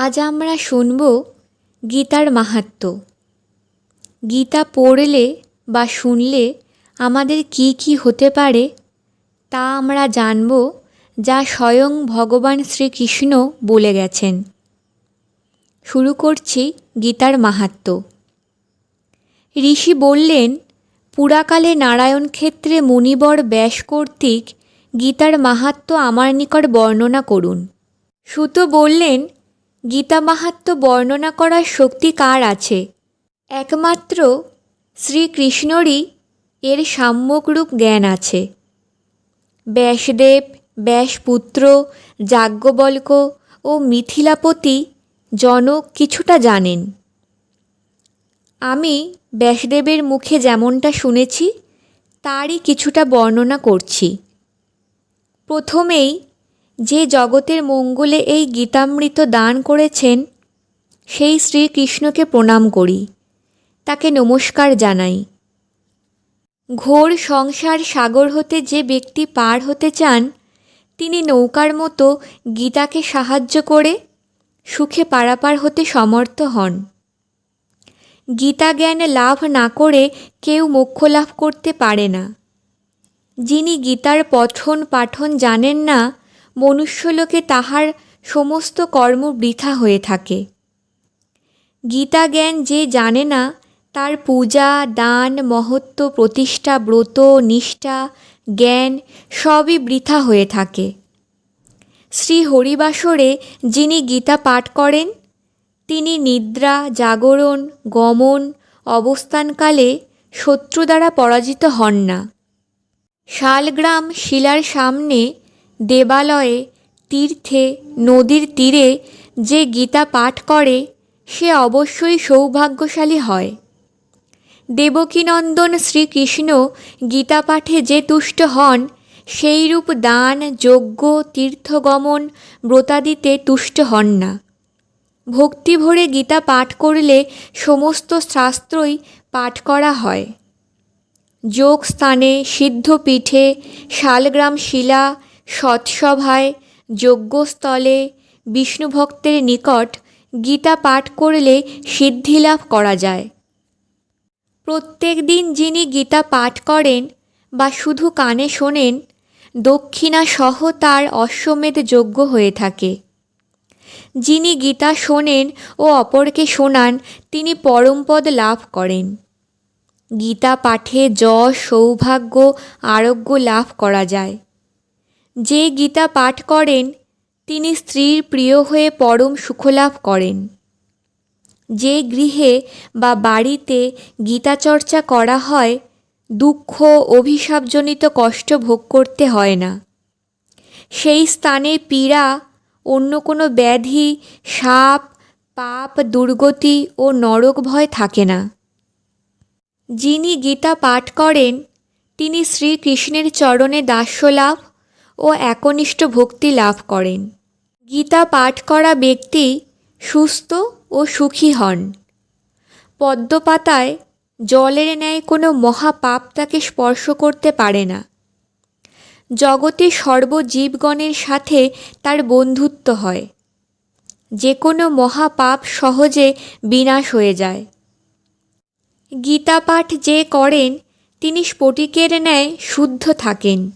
আজ আমরা শুনব গীতার মাহাত্ম্য। গীতা পড়লে বা শুনলে আমাদের কী কী হতে পারে তা আমরা জানব যা স্বয়ং ভগবান শ্রীকৃষ্ণ বলে গেছেন। শুরু করছি গীতার মাহাত্ম্য। ঋষি বললেন, পুরাকালে নারায়ণ ক্ষেত্রে মুনিবর ব্যাস কর্তৃক গীতার মাহাত্ম্য আমার নিকট বর্ণনা করুন। সুত বললেন গীতা মাহাত্ম্য বর্ণনা করার শক্তি কার আছে? একমাত্র শ্রীকৃষ্ণরই এর সাম্যকরূপ জ্ঞান আছে। ব্যাসদেব, ব্যাসপুত্র, যাজ্ঞবল্ক ও মিথিলাপতি জনক কিছুটা জানেন। আমি ব্যাসদেবের মুখে যেমনটা শুনেছি, তারই কিছুটা বর্ণনা করছি। প্রথমেই যে জগতের মঙ্গলে এই গীতামৃত দান করেছেন, সেই শ্রীকৃষ্ণকে প্রণাম করি। তাকে নমস্কার জানাই। ঘোর সংসার সাগর হতে যে ব্যক্তি পার হতে চান, তিনি নৌকার মতো গীতাকে সাহায্য করে সুখে পারাপার হতে সমর্থ হন। গীতা জ্ঞান লাভ না করে কেউ মোক্ষ লাভ করতে পারে না। যিনি গীতার পঠন পাঠন জানেন না মনুষ্যলোকে তাহার সমস্ত কর্ম বৃথা হয়ে থাকে। গীতা জ্ঞান যে জানে না, তার পূজা, দান, মহত্ব, প্রতিষ্ঠা, ব্রত, নিষ্ঠা, জ্ঞান সবই বৃথা হয়ে থাকে। শ্রী হরিবাসরে যিনি গীতা পাঠ করেন, তিনি নিদ্রা, জাগরণ, গমন, অবস্থানকালে শত্রু দ্বারা পরাজিত হন না। শালগ্রাম শিলার সামনে দেবালয়ে, তীর্থে, নদীর তীরে যে গীতা পাঠ করে, সে অবশ্যই সৌভাগ্যশালী হয়। দেবকীনন্দন শ্রীকৃষ্ণ গীতা পাঠে যে তুষ্ট হন, সেইরূপ দান, যজ্ঞ, তীর্থগমন ব্রতাদিতে তুষ্ট হন না। ভক্তি ভরে গীতা পাঠ করলে সমস্ত শাস্ত্রই পাঠ করা হয়। যোগ স্থানে সিদ্ধপীঠে, শালগ্রাম শিলা সৎসভায়, যজ্ঞস্থলে বিষ্ণুভক্তের নিকট গীতা পাঠ করলে সিদ্ধিলাভ করা যায়। প্রত্যেক দিন যিনি গীতা পাঠ করেন বা শুধু কানে শোনেন, দক্ষিণা সহ তার অশ্বমেধ যোগ্য হয়ে থাকে। যিনি গীতা শোনেন ও অপরকে শোনান, তিনি পরমপদ লাভ করেন। গীতা পাঠে যশ, সৌভাগ্য, আরোগ্য লাভ করা যায়। যে গীতা পাঠ করেন, তিনি স্ত্রীর প্রিয় হয়ে পরম সুখলাভ করেন। যে গৃহে বা বাড়িতে গীতাচর্চা করা হয়, দুঃখ, অভিশাপজনিত কষ্ট ভোগ করতে হয় না। সেই স্থানে পীড়া, অন্য কোনো ব্যাধি, সাপ, পাপ, দুর্গতি ও নরক ভয় থাকে না। যিনি গীতা পাঠ করেন, তিনি শ্রীকৃষ্ণের চরণে দাস্য লাভ ও একনিষ্ঠ ভক্তি লাভ করেন। গীতা পাঠ করা ব্যক্তি সুস্থ ও সুখী হন। পদ্মপাতায় জলের ন্যায় কোনো মহাপাপ তাকে স্পর্শ করতে পারে না। জগতে সর্বজীবগণের সাথে তার বন্ধুত্ব হয়। যে কোনো মহাপাপ সহজে বিনাশ হয়ে যায়। গীতা পাঠ যে করেন, তিনি স্ফটিকের ন্যায় শুদ্ধ থাকেন।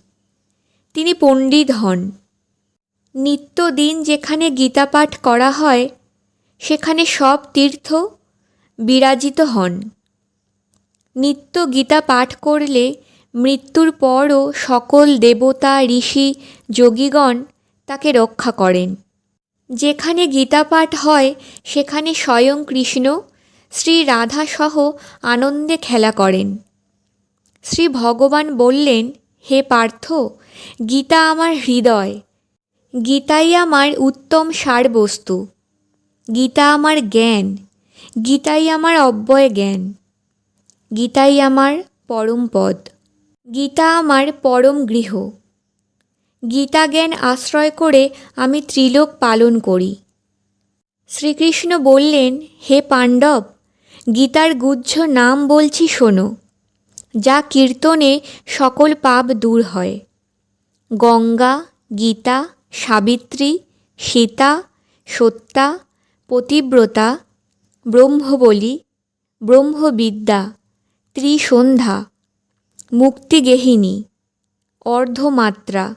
তিনি পণ্ডিত হন। নিত্যদিন যেখানে গীতা পাঠ করা হয়, সেখানে সব তীর্থ বিরাজিত হন। নিত্য গীতা পাঠ করলে মৃত্যুর পরও সকল দেবতা, ঋষি, যোগীগণ তাকে রক্ষা করেন। যেখানে গীতা পাঠ হয়, সেখানে স্বয়ং কৃষ্ণ, শ্রী রাধাসহ আনন্দে খেলা করেন। শ্রী ভগবান বললেন হে পার্থ, গীতা আমার হৃদয়, গীতাই আমার উত্তম সারবস্তু, গীতা আমার জ্ঞান, গীতাই আমার অব্যয় জ্ঞান, গীতাই আমার পরম পদ, গীতা আমার পরম গৃহ। গীতা জ্ঞান আশ্রয় করে আমি ত্রিলোক পালন করি। শ্রীকৃষ্ণ বললেন, হে পাণ্ডব, গীতার গুজ্জ নাম বলছি শোনো। যা কীর্তনে সকল পাপ দূর হয়। গঙ্গা, গীতা, সাবিত্রী, সীতা, সত্যা, পতিব্রতা, ব্রহ্মবলি, ব্রহ্মবিদ্যা, ত্রিসন্ধ্যা মুক্তিগেহিনী অর্ধমাত্রা,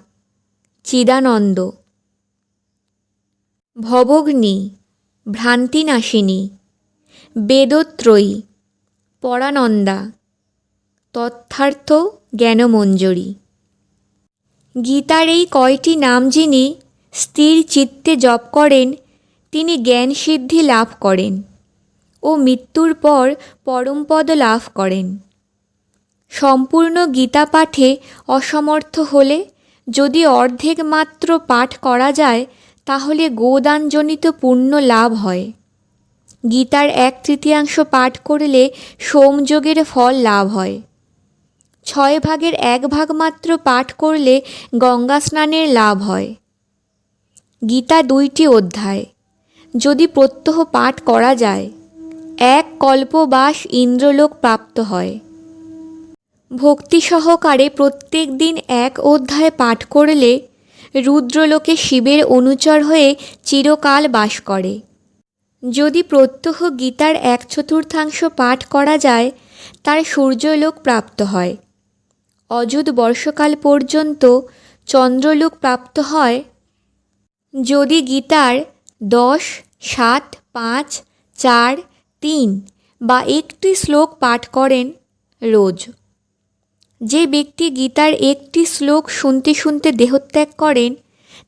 চিদানন্দ। ভবগ্নি ভ্রান্তিনাশিনী, বেদত্রয়ী, পরানন্দা। তথার্থ জ্ঞানমঞ্জরি। গীতার এই কয়টি নাম যিনি স্থির চিত্তে জপ করেন, তিনি জ্ঞান সিদ্ধি লাভ করেন ও মৃত্যুর পর পরমপদ লাভ করেন। সম্পূর্ণ গীতা পাঠে অসমর্থ হলে যদি অর্ধেক মাত্র পাঠ করা যায়, তাহলে গোদানজনিত পূর্ণ লাভ হয়। গীতার এক তৃতীয়াংশ পাঠ করলে সোমযোগের ফল লাভ হয়। ছয় ভাগের এক ভাগ মাত্র পাঠ করলে গঙ্গা স্নানের লাভ হয়। গীতা দুইটি অধ্যায়। যদি প্রত্যহ পাঠ করা যায়, এক কল্পবাস ইন্দ্রলোক প্রাপ্ত হয়। ভক্তি সহকারে প্রত্যেক দিন এক অধ্যায় পাঠ করলে রুদ্রলোকে শিবের অনুচর হয়ে চিরকাল বাস করে। যদি প্রত্যহ গীতার এক চতুর্থাংশ পাঠ করা যায়, তার সূর্যলোক প্রাপ্ত হয়। অযুত বর্ষকাল পর্যন্ত চন্দ্রলোক প্রাপ্ত হয়। যদি গীতার দশ, সাত, পাঁচ, চার, তিন বা একটি শ্লোক পাঠ করেন রোজ। যে ব্যক্তি গীতার একটি শ্লোক শুনতে শুনতে দেহত্যাগ করেন,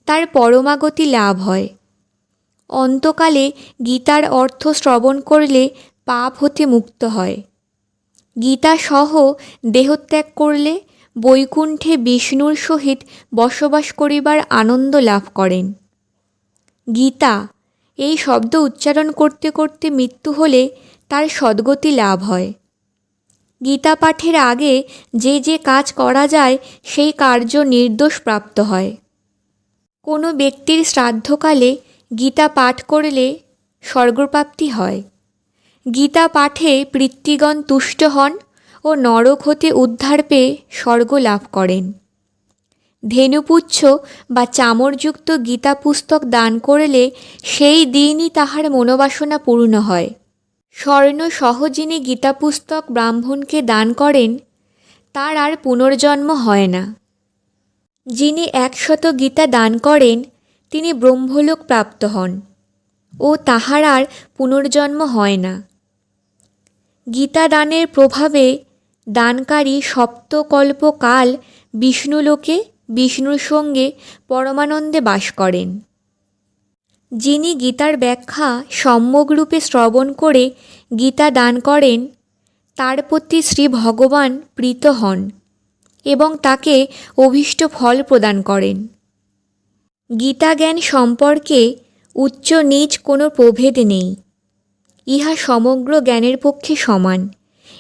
তার পরমাগতি লাভ হয়। অন্তকালে গীতার অর্থ শ্রবণ করলে পাপ হতে মুক্ত হয়। গীতা সহ দেহত্যাগ করলে বৈকুণ্ঠে বিষ্ণুর সহিত বসবাস করিবার আনন্দ লাভ করেন। গীতা, এই শব্দ উচ্চারণ করতে করতে মৃত্যু হলে তার সদ্গতি লাভ হয়। গীতা পাঠের আগে যে যে কাজ করা যায়, সেই কার্য নির্দোষ প্রাপ্ত হয়। কোনো ব্যক্তির শ্রাদ্ধকালে গীতা পাঠ করলে স্বর্গপ্রাপ্তি হয়। গীতা পাঠে পৃত্তিগণ তুষ্ট হন ও নরক হতে উদ্ধার পেয়ে স্বর্গ লাভ করেন। ধেনুপুচ্ছ বা চামরযুক্ত গীতা পুস্তক দান করলে সেই দিনই তাহার মনোবাসনা পূর্ণ হয়। স্বর্ণ সহ যিনি গীতা পুস্তক ব্রাহ্মণকে দান করেন, তার আর পুনর্জন্ম হয় না। যিনি একশত গীতা দান করেন, তিনি ব্রহ্মলোক প্রাপ্ত হন ও তাহার আর পুনর্জন্ম হয় না। গীতা দানের প্রভাবে দানকারী সপ্তকল্পকাল বিষ্ণুলোকে বিষ্ণুর সঙ্গে পরমানন্দে বাস করেন। যিনি গীতার ব্যাখ্যা সম্যকরূপে শ্রবণ করে গীতা দান করেন, তার প্রতি শ্রী ভগবান প্রীত হন এবং তাকে অভীষ্ট ফল প্রদান করেন। গীতা জ্ঞান সম্পর্কে উচ্চ নিচ কোনো প্রভেদ নেই, ইহা সমগ্র জ্ঞানের পক্ষে সমান।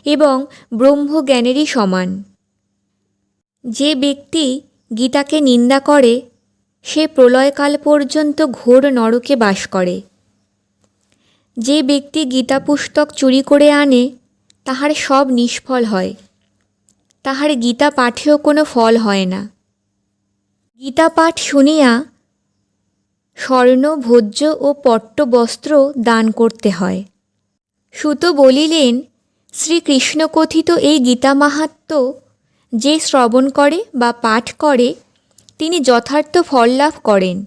এবং ব্রহ্মজ্ঞানেরই সমান। যে ব্যক্তি গীতাকে নিন্দা করে, সে প্রলয়কাল পর্যন্ত ঘোর নরকে বাস করে। যে ব্যক্তি গীতা পুস্তক চুরি করে আনে, তাহার সব নিষ্ফল হয়। তাহার গীতা পাঠেও কোনো ফল হয় না। গীতা পাঠ শুনিয়া স্বর্ণ, ভোজ্য ও পট্টবস্ত্র দান করতে হয়। সুত বলিলেন শ্রীকৃষ্ণ কথিত এই গীতা মাহাত্ম যে শ্রবণ করে বা পাঠ করে, তিনি যথার্থ ফল লাভ করেন।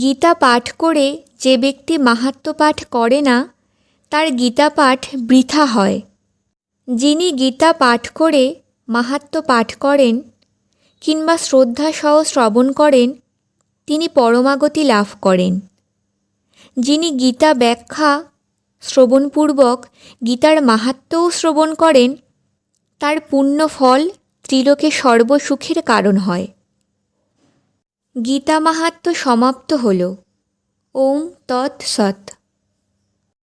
গীতা পাঠ করে যে ব্যক্তি মাহাত্ম পাঠ করে না, তার গীতা পাঠ বৃথা হয়। যিনি গীতা পাঠ করে মাহাত্ম পাঠ করেন কিংবা শ্রদ্ধা সহ শ্রবণ করেন, তিনি পরমাগতি লাভ করেন। যিনি গীতা ব্যাখ্যা শ্রবণপূর্বক গীতার মাহাত্ম্যও শ্রবণ করেন, তার পুণ্য ফল ত্রিলোকে সর্বসুখের কারণ হয়। গীতা মাহাত্ম্য সমাপ্ত হল। ওম তৎ সৎ